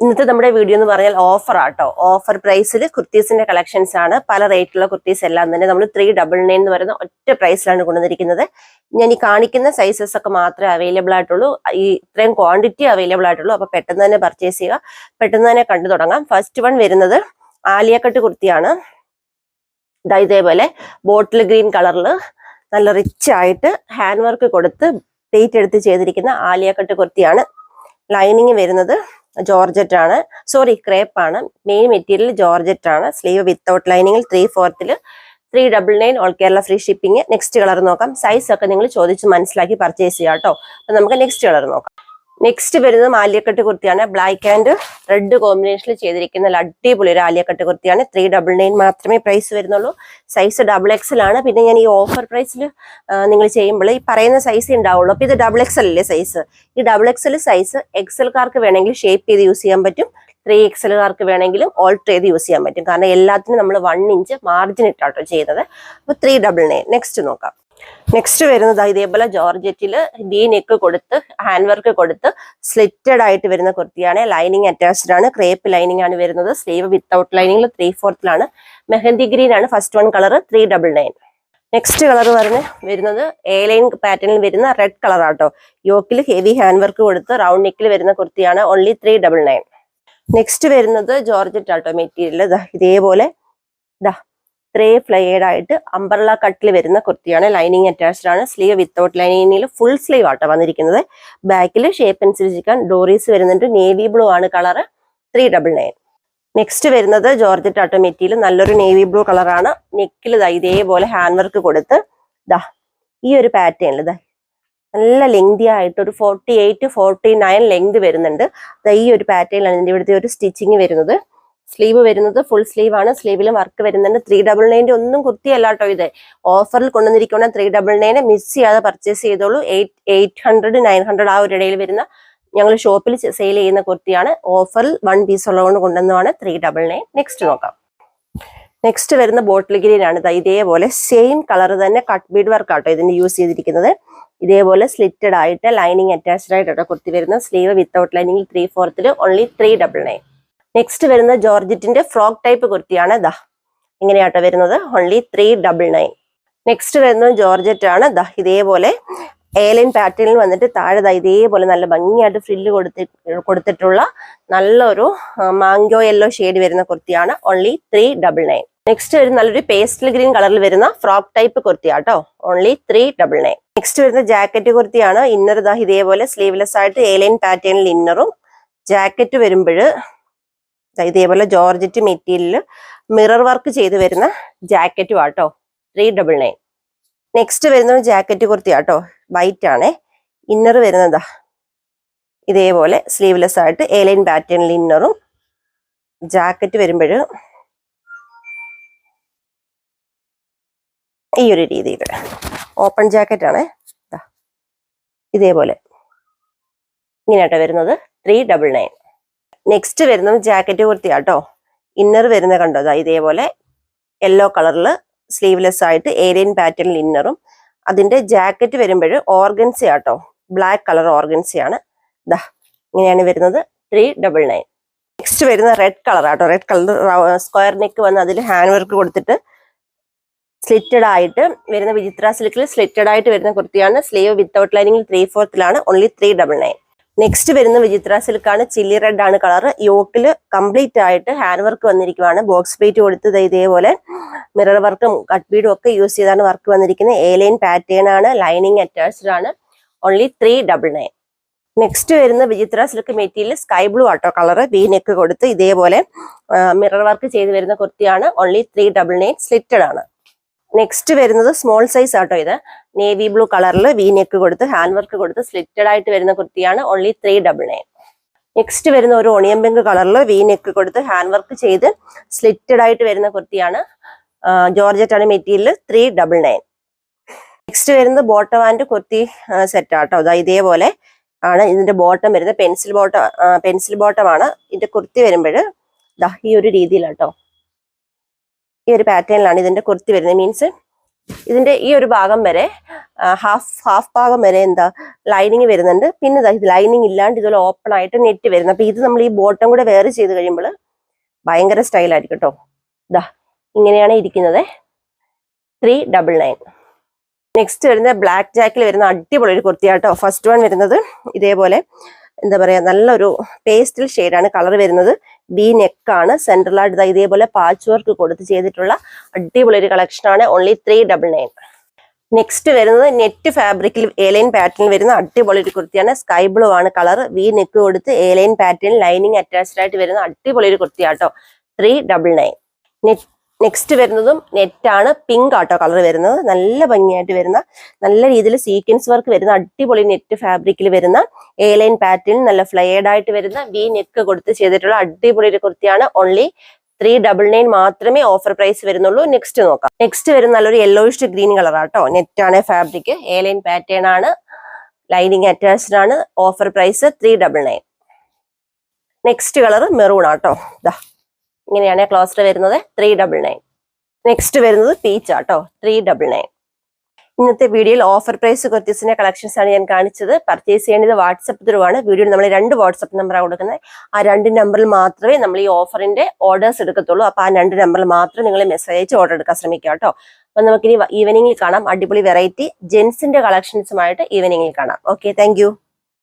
ഇന്നത്തെ നമ്മുടെ വീഡിയോ എന്ന് പറഞ്ഞാൽ ഓഫർ ആട്ടോ. ഓഫർ പ്രൈസിൽ കുർത്തീസിന്റെ കളക്ഷൻസ് ആണ്. പല റേറ്റുള്ള കുർത്തീസ് എല്ലാം തന്നെ. നമ്മൾ ത്രീ ഡബിൾ നയൻ എന്ന് പറയുന്ന ഒറ്റ പ്രൈസിലാണ് കൊണ്ടുവന്നിരിക്കുന്നത്. ഞാൻ ഈ കാണിക്കുന്ന സൈസസ് ഒക്കെ മാത്രമേ അവൈലബിൾ ആയിട്ടുള്ളൂ. ഈ ഇത്രയും ക്വാണ്ടിറ്റി അവൈലബിൾ ആയിട്ടുള്ളൂ. അപ്പൊ പെട്ടെന്ന് തന്നെ പർച്ചേസ് ചെയ്യുക. പെട്ടെന്ന് തന്നെ കണ്ടു തുടങ്ങാം. ഫസ്റ്റ് വൺ വരുന്നത് ആലിയക്കട്ട് കുർത്തിയാണ്. ഇതേപോലെ ബോട്ടിൽ ഗ്രീൻ കളറിൽ നല്ല റിച്ച് ആയിട്ട് ഹാൻഡ് വർക്ക് കൊടുത്ത് ഡേറ്റ് എടുത്ത് ചെയ്തിരിക്കുന്ന ആലിയക്കട്ട് കുർത്തിയാണ്. ലൈനിങ് വരുന്നത് ജോർജറ്റ് ആണ് സോറി ക്രേപ്പ് ആണ് മെയിൻ മെറ്റീരിയൽ ജോർജറ്റ് ആണ് സ്ലീവ് വിത്തൗട്ട് ലൈനിങ്ങിൽ three ഫോർത്തിൽ three double nine all Kerala free shipping next colour നോക്കാം. സൈസ് ഒക്കെ നിങ്ങൾ ചോദിച്ച് മനസ്സിലാക്കി പർച്ചേസ് ചെയ്യാം കേട്ടോ. അപ്പൊ നമുക്ക് നെക്സ്റ്റ് കളർ നോക്കാം. നെക്സ്റ്റ് വരുന്നത് മാലിയക്കട്ട് കുർത്തിയാണ്. ബ്ലാക്ക് ആൻഡ് റെഡ് കോമ്പിനേഷനിൽ ചെയ്തിരിക്കുന്ന അടിപൊളി ഒരു ആലിയക്കട്ട് കുർത്തിയാണ്. ത്രീ ഡബിൾ നയൻ മാത്രമേ പ്രൈസ് വരുന്നുള്ളൂ. സൈസ് ഡബിൾ എക്സൽ ആണ് പിന്നെ ഞാൻ ഈ ഓഫർ പ്രൈസിൽ നിങ്ങൾ ചെയ്യുമ്പോൾ ഈ പറയുന്ന സൈസ് ഉണ്ടാവുള്ളൂ. അപ്പൊ ഇത് ഡബിൾ എക്സൽ അല്ലേ സൈസ് ഈ ഡബിൾ എക്സൽ സൈസ് എക്സൽക്കാർക്ക് വേണമെങ്കിൽ ഷേപ്പ് ചെയ്ത് യൂസ് ചെയ്യാൻ പറ്റും. ത്രീ എക്സലുകാർക്ക് വേണമെങ്കിലും ഓൾട്ടർ ചെയ്ത് യൂസ് ചെയ്യാൻ പറ്റും. കാരണം എല്ലാത്തിനും നമ്മൾ വൺ ഇഞ്ച് മാർജിൻ ഇട്ടാട്ടോ ചെയ്യുന്നത്. അപ്പൊ ത്രീ ഡബിൾ നയൻ നെക്സ്റ്റ് നോക്കാം. നെക്സ്റ്റ് വരുന്നത് ഇതേപോലെ ജോർജറ്റിൽ ബി നെക്ക് കൊടുത്ത് ഹാൻഡ് വർക്ക് കൊടുത്ത് സ്ലിറ്റഡ് ആയിട്ട് വരുന്ന കുർത്തിയാണ്. ലൈനിങ് അറ്റാച്ച്ഡ് ആണ്. ക്രേപ്പ് ലൈനിങ് ആണ് വരുന്നത്. സ്ലീവ് വിത്തൗട്ട് ലൈനിങ്ങിൽ ത്രീ ഫോർത്തിലാണ് മെഹന്തി ഗ്രീൻ ആണ്. First one colour three double nine next colour പറഞ്ഞ് വരുന്നത് എ ലൈൻ പാറ്റേണിൽ വരുന്ന റെഡ് കളർ ആട്ടോ. യോക്കിൽ ഹെവി ഹാൻഡ് വർക്ക് കൊടുത്ത് റൗണ്ട് നെക്കിൽ വരുന്ന കുർത്തിയാണ്. Only three double nine next വരുന്നത് ജോർജറ്റ് ആട്ടോ മെറ്റീരിയൽ ഇതേപോലെ ദാ ത്രേ ഫ്ലൈഡ് ആയിട്ട് അംബർല കട്ടിൽ വരുന്ന കുർത്തിയാണ് ലൈനിങ് അറ്റാച്ച്ഡ് ആണ്. സ്ലീവ് വിത്തൗട്ട് ലൈനിങ്ങിൽ ഫുൾ സ്ലീവ് ആട്ടോ വന്നിരിക്കുന്നത്. ബാക്കിൽ ഷേപ്പ് അനുസരിച്ചിരിക്കാൻ ഡോറീസ് വരുന്നുണ്ട്. നേവി ബ്ലൂ ആണ് colour three double nine next വരുന്നത് ജോർജറ്റ് ആട്ടോ മെറ്റീരിയൽ നല്ലൊരു നേവി ബ്ലൂ കളറാണ് നെക്കിൽ ഇതേപോലെ ഹാൻഡ് വർക്ക് കൊടുത്ത് ദാ ഈ ഒരു പാറ്റേണിൽ ദാ നല്ല ലെങ്തി ആയിട്ട് ഒരു forty eight forty nine length വരുന്നുണ്ട് ഈ ഒരു പാറ്റേണിലാണ് ഇവിടുത്തെ ഒരു സ്റ്റിച്ചിങ് വരുന്നത്. സ്ലീവ് വരുന്നത് ഫുൾ സ്ലീവ് ആണ്. സ്ലീവിലും വർക്ക് വരുന്നുണ്ട്. ത്രീ ഡബിൾ നയന്റെ ഒന്നും കുർത്തിയല്ല കേട്ടോ ഇത്. ഓഫറിൽ കൊണ്ടുവന്നിരിക്കുന്ന ത്രീ ഡബിൾ നയനെ മിസ് ചെയ്യാതെ പർച്ചേസ് ചെയ്തോളൂ. Eight eight hundred nine hundred ആ ഒരു ഇടയിൽ വരുന്ന ഞങ്ങൾ ഷോപ്പിൽ സെയിൽ ചെയ്യുന്ന കുർത്തിയാണ്. ഓഫറിൽ വൺ പീസ് ഉള്ളതുകൊണ്ട് കൊണ്ടുവന്നതാണ് ത്രീ ഡബിൾ നയൻ നെക്സ്റ്റ് നോക്കാം. നെക്സ്റ്റ് വരുന്ന ബോട്ടിൽ ഗ്രീൻ ആണ് ഇതേപോലെ സെയിം കളർ തന്നെ കട്ട് ബീഡ് വർക്ക് ആട്ടോ ഇതിന് യൂസ് ചെയ്തിരിക്കുന്നത്. ഇതേപോലെ സ്ലിറ്റഡ് ആയിട്ട് ലൈനിങ് അറ്റാച്ച്ഡ് ആയിട്ടോ കുർത്തി വരുന്ന. Sleeve without lining three ഫോർത്തിൽ only three double nine next വരുന്ന ജോർജറ്റിന്റെ ഫ്രോക്ക് ടൈപ്പ് കുർത്തിയാണ് ദാ. ഇങ്ങനെയാട്ടോ വരുന്നത്. Only three double nine next വരുന്നത് ജോർജറ്റ് ആണ് ദാ ഇതേപോലെ ഏലൻ പാറ്റേണിൽ വന്നിട്ട് താഴെ ദാ ഇതേപോലെ നല്ല ഭംഗിയായിട്ട് ഫ്രില്ല് കൊടുത്തി കൊടുത്തിട്ടുള്ള നല്ലൊരു മാങ്കോ യെല്ലോ ഷെയ്ഡ് വരുന്ന കുർത്തിയാണ്. Only three double nine next വരുന്ന നല്ലൊരു പേസ്റ്റൽ ഗ്രീൻ കളറിൽ വരുന്ന frock type കുർത്തിയാട്ടോ. Only three double nine next വരുന്ന ജാക്കറ്റ് കുർത്തിയാണ്. ഇന്നർ ദാ ഇതേപോലെ സ്ലീവ്ലെസ് ആയിട്ട് ഏലൈൻ പാറ്റേണിൽ ഇന്നറും ജാക്കറ്റ് വരുമ്പോൾ ഇതേപോലെ ജോർജറ്റ് മെറ്റീരിയലിൽ മിറർ വർക്ക് ചെയ്ത് വരുന്ന ജാക്കറ്റും ആട്ടോ. ത്രീ ഡബിൾ നയൻ നെക്സ്റ്റ് വരുന്ന ജാക്കറ്റ് കുർത്തി ആട്ടോ. വൈറ്റ് ആണേ. ഇന്നർ വരുന്നതാ ഇതേപോലെ സ്ലീവ്ലെസ് ആയിട്ട് ഏലൈൻ പാറ്റേണിൽ ഇന്നറും ജാക്കറ്റ് വരുമ്പോൾ ഈ ഒരു രീതിയിൽ ഓപ്പൺ ജാക്കറ്റ് ആണ്. ഇതേപോലെ. ഇങ്ങനെയാട്ടോ വരുന്നത്. ത്രീ ഡബിൾ നയൻ നെക്സ്റ്റ് വരുന്നത് ജാക്കറ്റ് കുർത്തിയാണ് കേട്ടോ ഇന്നർ വരുന്ന കണ്ടോ? ഇതേപോലെ യെല്ലോ കളറിൽ സ്ലീവ്ലെസ് ആയിട്ട് ഏരിയൻ പാറ്റേണിൽ ഇന്നറും അതിന്റെ ജാക്കറ്റ് വരുമ്പോൾ ഓർഗൻസി ആട്ടോ ബ്ലാക്ക് കളർ ഓർഗൻസിയാണ് ദാ ഇങ്ങനെയാണ് വരുന്നത് ത്രീ ഡബിൾ നയൻ നെക്സ്റ്റ് വരുന്ന റെഡ് കളർ ആട്ടോ റെഡ് കളർ സ്ക്വയർ നെക്ക് വന്ന് അതിൽ ഹാൻഡ് വർക്ക് കൊടുത്തിട്ട് സ്ലിറ്റഡ് ആയിട്ട് വരുന്ന വിചിത്ര സിൽക്കിൽ സ്ലിറ്റഡ് ആയിട്ട് വരുന്ന കുർത്തിയാണ്. സ്ലീവ് വിത്തൗട്ട് ലൈനിങ്ങിൽ three ഫോർത്തിലാണ് only three double nine next വരുന്ന വിചിത്ര സിൽക്കാണ് ചില്ലി റെഡ് ആണ് കളർ യോക്കിൽ കംപ്ലീറ്റ് ആയിട്ട് ഹാൻഡ് വർക്ക് വന്നിരിക്കുവാണ്. ബോക്സ് പ്ലേറ്റ് കൊടുത്തത് ഇതേപോലെ. മിറർ വർക്കും കട്ട് ബീഡും ഒക്കെ യൂസ് ചെയ്താണ് വർക്ക് വന്നിരിക്കുന്നത്. എ ലൈൻ പാറ്റേൺ ആണ് ലൈനിങ് അറ്റാച്ച്ഡ് ആണ്. Only three double nine next വരുന്ന Vichitra silk material sky blue ആട്ടോ കളർ വി നെക്ക് കൊടുത്ത് ഇതേപോലെ മിറർ വർക്ക് ചെയ്ത് വരുന്ന കുർത്തിയാണ്. Only three double nine slitted ആണ്. നെക്സ്റ്റ് വരുന്നത് സ്മോൾ സൈസ് ആട്ടോ ഇത്. നേവി ബ്ലൂ കളറിൽ വി നെക്ക് കൊടുത്ത് ഹാൻഡ് വർക്ക് കൊടുത്ത് സ്ലിറ്റഡ് ആയിട്ട് വരുന്ന കുർത്തിയാണ് only three double nine next വരുന്ന ഒരു ഓണിയൻ പിങ്ക് കളറിൽ വി നെക്ക് കൊടുത്ത് ഹാൻഡ് വർക്ക് ചെയ്ത് സ്ലിറ്റഡ് ആയിട്ട് വരുന്ന കുർത്തിയാണ് ജോർജറ്റ് ആണ് material three double nine next വരുന്നത് ബോട്ടം ആൻഡ് കുർത്തി സെറ്റാട്ടോ ഇതാ ഇതേപോലെ ആണ് ഇതിന്റെ ബോട്ടം വരുന്നത്. പെൻസിൽ ബോട്ടം പെൻസിൽ ബോട്ടം ആണ് ഇതിന്റെ കുർത്തി വരുമ്പോൾ ദാ ഈ ഒരു രീതിയിലാട്ടോ. ഈ ഒരു പാറ്റേണിലാണ് ഇതിന്റെ കുർത്തി വരുന്നത്. മീൻസ് ഇതിന്റെ ഈ ഒരു ഭാഗം വരെ ഹാഫ് ഹാഫ് ഭാഗം വരെ എന്താ ലൈനിങ് വരുന്നുണ്ട്. പിന്നെ ഇത് ലൈനിങ് ഇല്ലാണ്ട് ഇതുപോലെ ഓപ്പൺ ആയിട്ട് നെറ്റ് വരുന്നത് അപ്പൊ ഇത് നമ്മൾ ഈ ബോട്ടം കൂടെ വേറെ ചെയ്ത് കഴിയുമ്പോൾ ഭയങ്കര സ്റ്റൈലായിരിക്കും കേട്ടോ ഇതാ ഇങ്ങനെയാണ് ഇരിക്കുന്നത്. ത്രീ ഡബിൾ നയൻ നെക്സ്റ്റ് വരുന്നത് ബ്ലാക്ക് ജാക്കിൽ വരുന്ന അടിപൊളി ഒരു കുർത്തിയാട്ടോ ഫസ്റ്റ് വൺ വരുന്നത് ഇതേപോലെ എന്താ പറയുക നല്ലൊരു പേസ്റ്റൽ ഷെയ്ഡാണ് കളർ വരുന്നത്. ബി നെക്കാണ് സെൻട്രലായിട്ട് ഇതാ ഇതേപോലെ പാച്ച് വർക്ക് കൊടുത്ത് ചെയ്തിട്ടുള്ള അടിപൊളി ഒരു കളക്ഷൻ ആണ്. Only three double nine next വരുന്നത് നെറ്റ് ഫാബ്രിക്കിൽ ഏലൈൻ പാറ്റേൺ വരുന്ന അടിപൊളി ഒരു കുർത്തിയാണ്. സ്കൈ ബ്ലൂ ആണ് കളർ വി നെക്ക് കൊടുത്ത് A line pattern lining attached ആയിട്ട് വരുന്ന അടിപൊളി ഒരു കുർത്തിയാട്ടോ. Three double nine net next വരുന്നതും നെറ്റാണ് പിങ്ക് ആട്ടോ കളർ വരുന്നത്. നല്ല ഭംഗിയായിട്ട് വരുന്ന നല്ല രീതിയിൽ സീക്വൻസ് വർക്ക് വരുന്ന അടിപൊളി നെറ്റ് ഫാബ്രിക്കിൽ വരുന്ന എ ലൈൻ പാറ്റേൺ നല്ല ഫ്ലെയർഡ് ആയിട്ട് വരുന്ന വി നെക്ക് കൊടുത്ത് ചെയ്തിട്ടുള്ള അടിപൊളി ഒരു കുർത്തിയാണ്. ഓൺലി ത്രീ ഡബിൾ നയൻ മാത്രമേ ഓഫർ പ്രൈസ് വരുന്നുള്ളൂ. നെക്സ്റ്റ് നോക്കാം. നെക്സ്റ്റ് വരുന്ന നല്ലൊരു യെല്ലോയിഷ് ഗ്രീൻ കളർ ആട്ടോ. നെറ്റാണ് ഫാബ്രിക് എ ലൈൻ പാറ്റേൺ ആണ്. ലൈനിങ് അറ്റാച്ച്ഡ് ആണ്. Offer price three double nine next colour maroon ആട്ടോ. ദാ. ഇങ്ങനെയാണ് ക്ലോസ്റ്റർ വരുന്നത് ത്രീ ഡബിൾ നയൻ നെക്സ്റ്റ് വരുന്നത് പീച്ച് ആട്ടോ ത്രീ ഡബിൾ നയൻ ഇന്നത്തെ വീഡിയോയിൽ ഓഫർ പ്രൈസ് കുർത്തീസിന്റെ കളക്ഷൻസ് ആണ് ഞാൻ കാണിച്ചത്. പർച്ചേസ് ചെയ്യേണ്ടത് വാട്സപ്പ് ത്രൂ ആണ് വീഡിയോയിൽ നമ്മൾ രണ്ട് വാട്സപ്പ് നമ്പറാണ് കൊടുക്കുന്നത്. ആ രണ്ട് നമ്പറിൽ മാത്രമേ നമ്മൾ ഈ ഓഫറിന്റെ ഓർഡേഴ്സ് എടുക്കത്തുള്ളൂ. അപ്പൊ ആ രണ്ട് നമ്പറിൽ മാത്രം നിങ്ങൾ മെസ്സേജ് അയച്ച് ഓർഡർ എടുക്കാൻ ശ്രമിക്കുക കേട്ടോ അപ്പൊ നമുക്കിനി ഈവനിങ്ങിൽ കാണാം. അടിപൊളി വെറൈറ്റി ജെൻസിന്റെ കളക്ഷൻസുമായിട്ട് ഈവനിങ്ങിൽ കാണാം. Okay thank